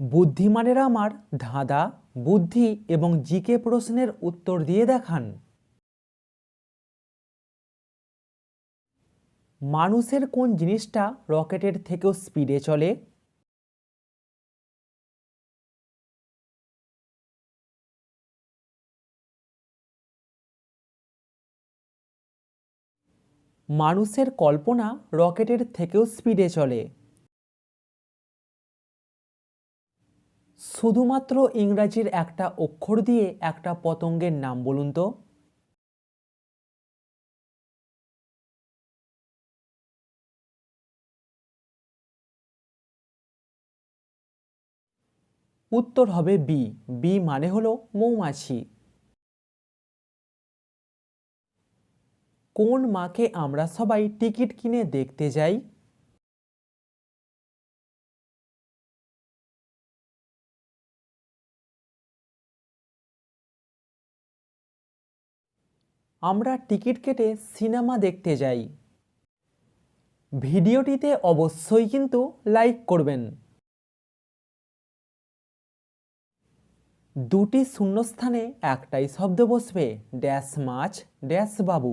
বুদ্ধিমানেরা আমার ধাঁধা, বুদ্ধি এবং জিকে প্রশ্নের উত্তর দিয়ে দেখান। মানুষের কোন জিনিসটা রকেটের থেকেও স্পিডে চলে? মানুষের কল্পনা রকেটের থেকেও স্পিডে চলে। শুধুমাত্র ইংরাজির একটা অক্ষর দিয়ে একটা পতঙ্গের নাম বলুন তো। উত্তর হবে বি বি মানে হলো মৌমাছি। কোন মাকে আমরা সবাই টিকিট কিনে দেখতে যাই? আমরা টিকিট কেটে সিনেমা দেখতে যাই। ভিডিওটিতে অবশ্যই কিন্তু লাইক করবেন। দুটি শূন্যস্থানে একটাই শব্দ বসবে, ড্যাশ মাছ, ড্যাশ বাবু।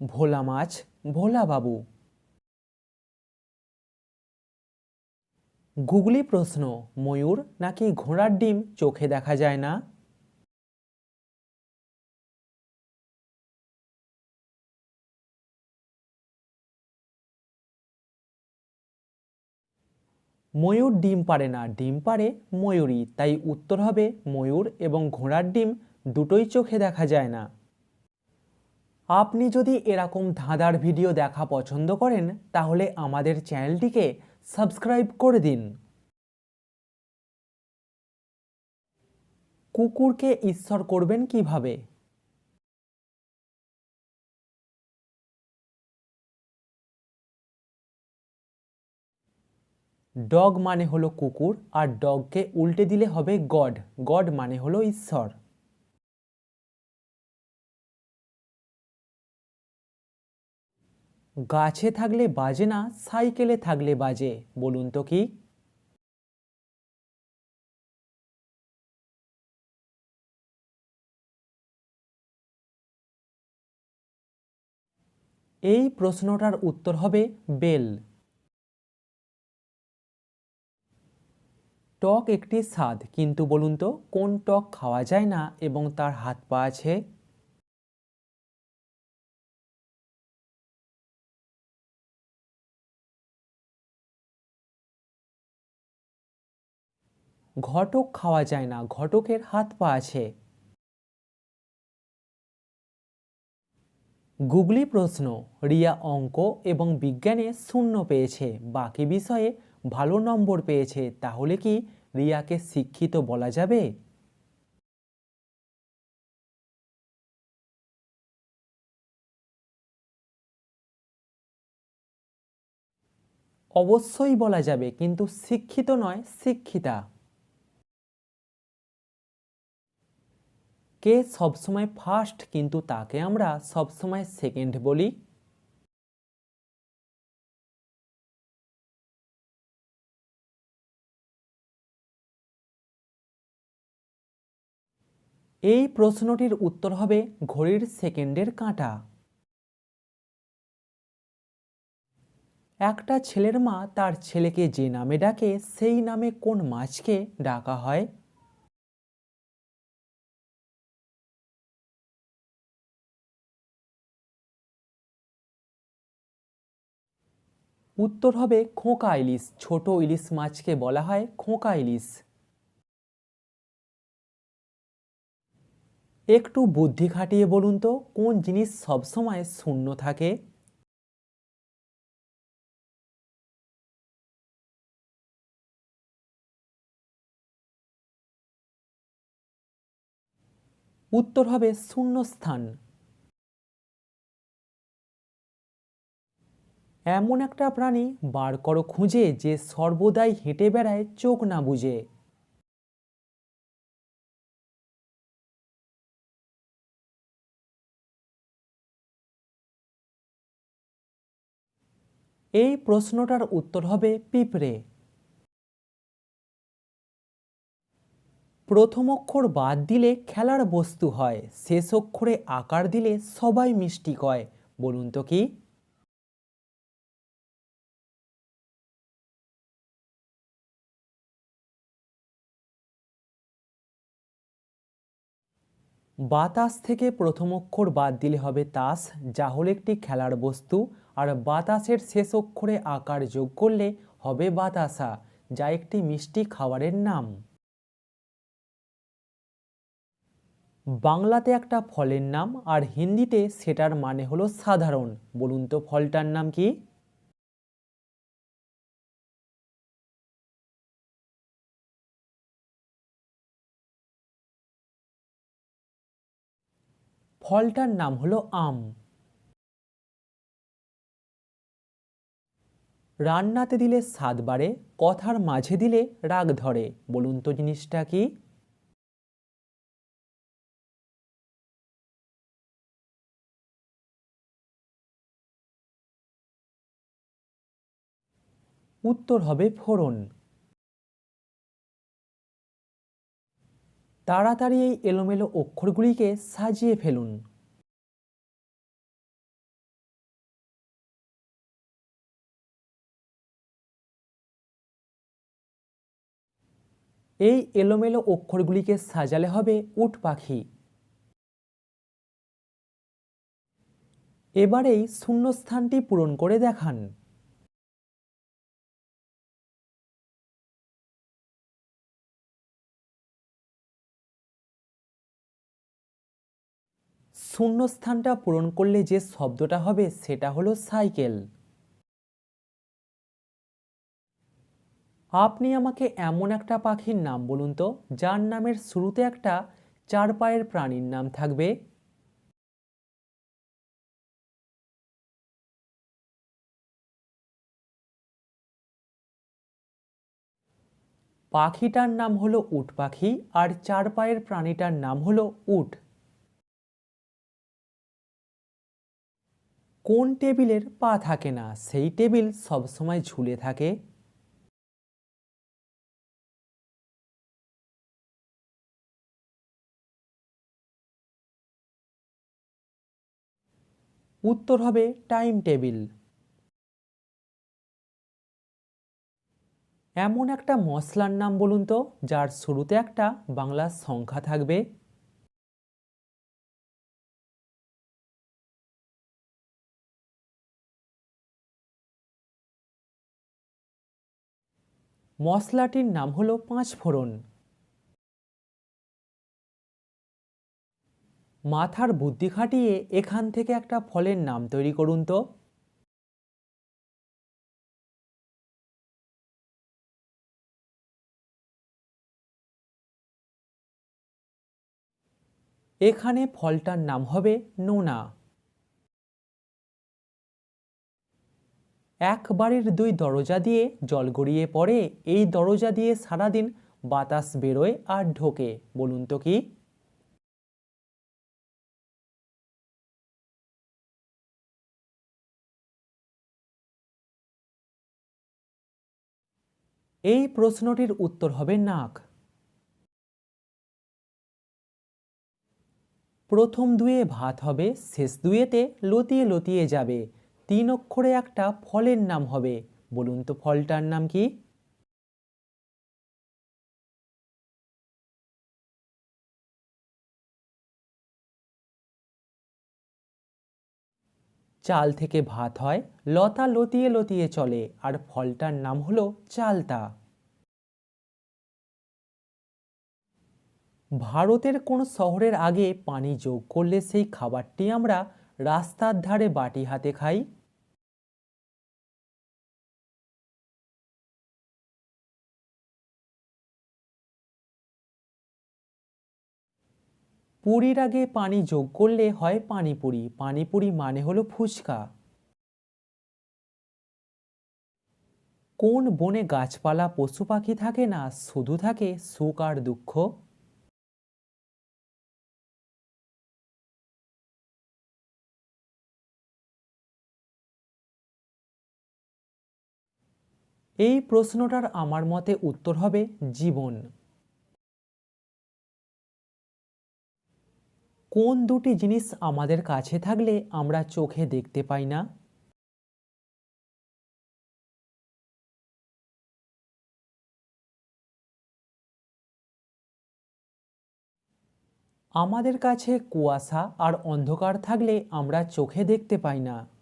ভোলা মাছ, ভোলা বাবু। গুগলি প্রশ্ন, ময়ূর নাকি ঘোড়ার ডিম চোখে দেখা যায় না? ময়ূর ডিম পারে না, ডিম পারে ময়ূরই, তাই উত্তর হবে ময়ূর এবং ঘোড়ার ডিম দুটোই চোখে দেখা যায় না। আপনি যদি এরকম ধাঁধার ভিডিও দেখা পছন্দ করেন, তাহলে আমাদের চ্যানেলটিকে সাবস্ক্রাইব করে দিন। কুকুরকে ঈশ্বর করবেন কীভাবে? ডগ মানে হলো কুকুর, আর ডগকে উল্টে দিলে হবে গড। গড মানে হলো ঈশ্বর। গাছে থাকলে বাজে না, সাইকেলে থাকলে বাজে, বলুন তো কি? এই প্রশ্নটার উত্তর হবে বেল। টক একটি স্বাদ, কিন্তু বলুন তো কোন টক খাওয়া যায় না এবং তার হাত পা আছে? ঘটক খাওয়া যায় না, ঘটকের হাত পা আছে। গুগলি প্রশ্ন, রিয়া অঙ্ক এবং বিজ্ঞানে শূন্য পেয়েছে, বাকি বিষয়ে ভালো নম্বর পেয়েছে, তাহলে কি রিয়াকে শিক্ষিত বলা যাবে? অবশ্যই বলা যাবে, কিন্তু শিক্ষিত নয়, শিক্ষিতা। কে সবসময় ফার্স্ট কিন্তু তাকে আমরা সবসময় সেকেন্ড বলি। এই প্রশ্নটির উত্তর হবে ঘড়ির সেকেন্ডের কাঁটা। একটা ছেলের মা তার ছেলেকে যে নামে ডাকে, সেই নামে কোন মাছকে ডাকা হয়? উত্তর হবে খোঁকা ইলিশ, ছোট ইলিশ মাছকে বলা হয় খোঁকা ইলিশ। একটু বুদ্ধি খাটিয়ে বলুন তো, কোন জিনিস সবসময় শূন্য থাকে? উত্তর হবে শূন্যস্থান। এমন একটা প্রাণী বার করো খুঁজে যে সর্বদাই হেঁটে বেড়ায় চোখ না বুঝে এই প্রশ্নটার উত্তর হবে পিঁপড়ে। প্রথম অক্ষর বাদ দিলে খেলার বস্তু হয়, শেষ অক্ষরে আকার দিলে সবাই মিষ্টি কয়, বলুন তো কি? বাতাস থেকে প্রথম অক্ষর বাদ দিলে হবে তাস, যা হলো একটি খেলার বস্তু। আর বাতাসের শেষ অক্ষরে আকার যোগ করলে হবে বাতাসা, যা একটি মিষ্টি খাবারের নাম। বাংলাতে একটা ফলের নাম, আর হিন্দিতে সেটার মানে হলো সাধারণ। বলুন তো ফলটার নাম কি? ফলটার নাম হলো আম। রান্নাতে দিলে স্বাদ বাড়ে, কথার মাঝে দিলে রাগ ধরে। বলুন তো জিনিসটা কি? উত্তর হবে ফোড়ন। তাড়াতাড়ি এই এলোমেলো অক্ষরগুলিকে সাজিয়ে ফেলুন। এই এলোমেলো অক্ষরগুলিকে সাজালে হবে উট পাখি। এবারেই শূন্যস্থানটি পূরণ করে দেখান। শূন্যস্থানটা পূরণ করলে যে শব্দটা হবে সেটা হলো সাইকেল। আপনি আমাকে এমন একটা পাখির নাম বলুন তো, যার নামের শুরুতে একটা, চার পায়ের প্রাণীর নাম থাকবে। পাখিটার নাম হলো উট পাখি, আর চার পায়ের প্রাণীটার নাম হলো উট। কোন টেবিলের পা থাকে না, সেই টেবিল সবসময় ঝুলে থাকে। উত্তর হবে টাইম টেবিল। এমন একটা মশলার নাম বলুন তো, যার শুরুতে একটা বাংলা সংখ্যা থাকবে। মশলাটির নাম হলো পাঁচ ফোড়ন। মাথার বুদ্ধি খাটিয়ে এখান থেকে একটা ফলের নাম তৈরি করুন তো। এখানে ফলটার নাম হবে নোনা। এক বাড়ির দুই দরজা দিয়ে জল গড়িয়ে পড়ে, এই দরজা দিয়ে সারাদিন বাতাস বেরোয় আর ঢোকে। বলুন তো কি? এই প্রশ্নটির উত্তর হবে নাক। প্রথম দুয়ে ভাত হবে, শেষ দুয়েতে লতিয়ে লতিয়ে যাবে। তিন অক্ষরে একটা ফলের নাম হবে। বলুন তো ফলটার নাম কি? চাল থেকে ভাত হয়, লতা লতিয়ে লতিয়ে চলে, আর ফলটার নাম হলো চালতা। ভারতের কোন শহরের আগে পানি যোগ করলে সেই খাবারটি আমরা রাস্তার ধারে বাটি হাতে খাই। পুরীর আগে পানি যোগ করলে হয় পানিপুরি। পানিপুরি মানে হলো ফুচকা। কোন বনে গাছপালা পশু পাখি থাকে না, শুধু থাকে সুখ আর দুঃখ? এই প্রশ্নটার আমার মতে উত্তর হবে জীবন। কোন দুটি জিনিস আমাদের কাছে থাকলে আমরা চোখে দেখতে পাই না? আমাদের কাছে কুয়াশা আর অন্ধকার থাকলে আমরা চোখে দেখতে পাই না।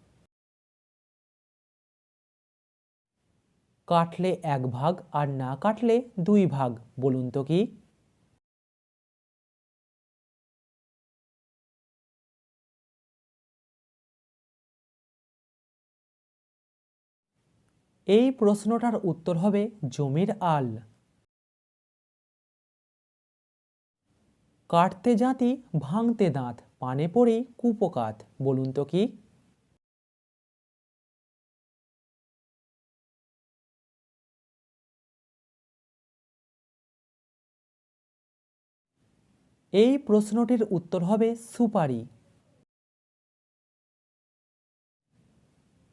কাটলে এক ভাগ আর না কাটলে দুই ভাগ, বলুন তো কি? এই প্রশ্নটার উত্তর হবে জমির আল। কাটতে জাতি, ভাঙতে দাঁত, পানে পড়েই কুপোকাত, বলুন তো কি? এই প্রশ্নটির উত্তর হবে সুপারি।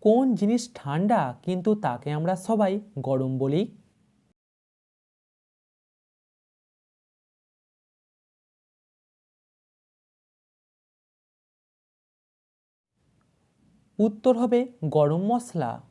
কোন জিনিস ঠান্ডা কিন্তু তাকে আমরা সবাই গরম বলি? উত্তর হবে গরম মশলা।